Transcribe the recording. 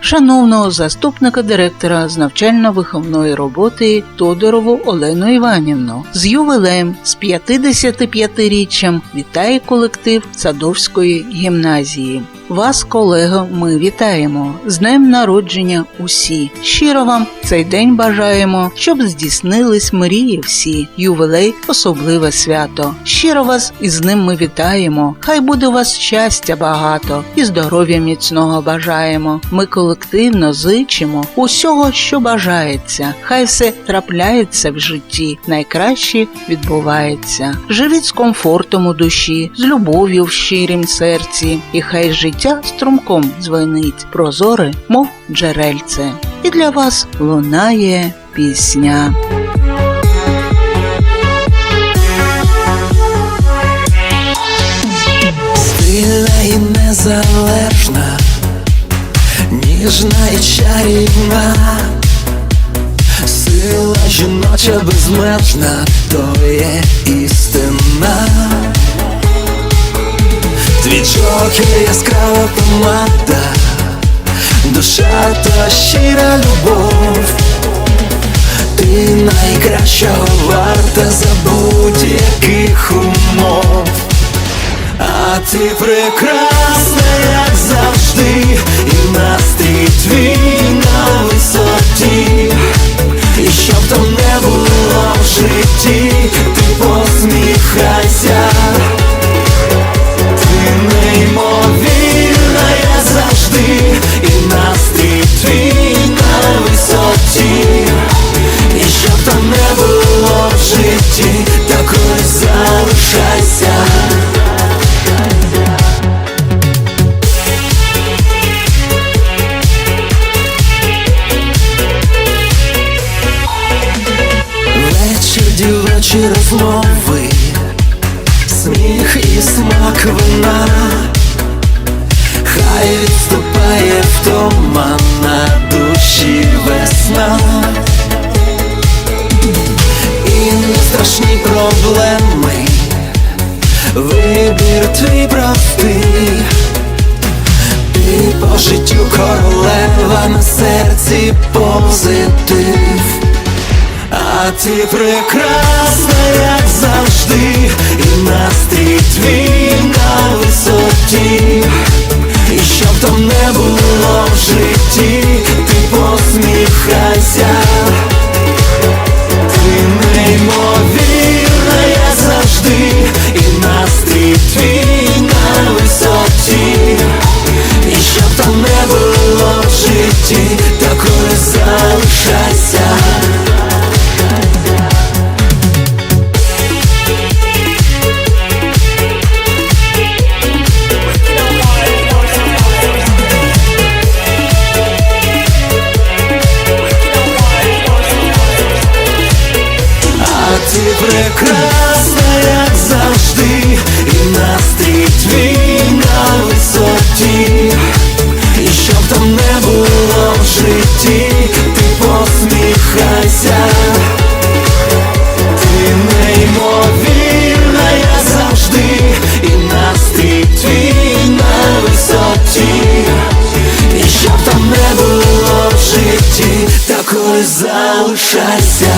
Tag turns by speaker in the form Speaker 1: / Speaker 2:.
Speaker 1: шановного заступника директора з навчально-виховної роботи Тодорову Олену Іванівну. З ювілеєм з 55-річчям вітає колектив Садовської гімназії. Вас, колего, ми вітаємо з днем народження усі. Щиро вам цей день бажаємо, щоб здійснились мрії всі. Ювілей особливе свято. Щиро вас із ним ми вітаємо. Хай буде у вас щастя багато і здоров'я міцного бажаємо. Ми колективно зичимо усього, що бажається. Хай все трапляється в житті, найкраще відбувається. Живіть з комфортом у душі, з любов'ю в щирім серці, і хай життя струмком звенить, прозоре, мов джерельце. І для вас лунає пісня.
Speaker 2: Стильна і незалежна, ніжна і чарівна, сила жіноча безмежна, то є істина. Твій джокер яскрава помада, душа та щира любов. Ти найкращого варта за будь-яких умов. А ти прекрасна, як завжди, і настрій твій на висоті, і щоб там не було в житті, ти посміхайся, дівочі розмови, сміх і смак вина, хай відступає втома на душі весна, і не страшні проблеми, вибір твій простий. Ти по життю королева на серці позитив. Ти прекрасна, як завжди, і настрій твій на висоті, і щоб там не було в житті, ти посміхайся, ти неймовірна, я завжди, і настрій твій на висоті, і щоб там не було в житті, такою залишайся. Прекрасна, як завжди, і настрій твій на висоті, і щоб там не було в житті, ти посміхайся, ти неймовірна, завжди, і настрій твій на висоті, і щоб там не було в житті, такою залишайся.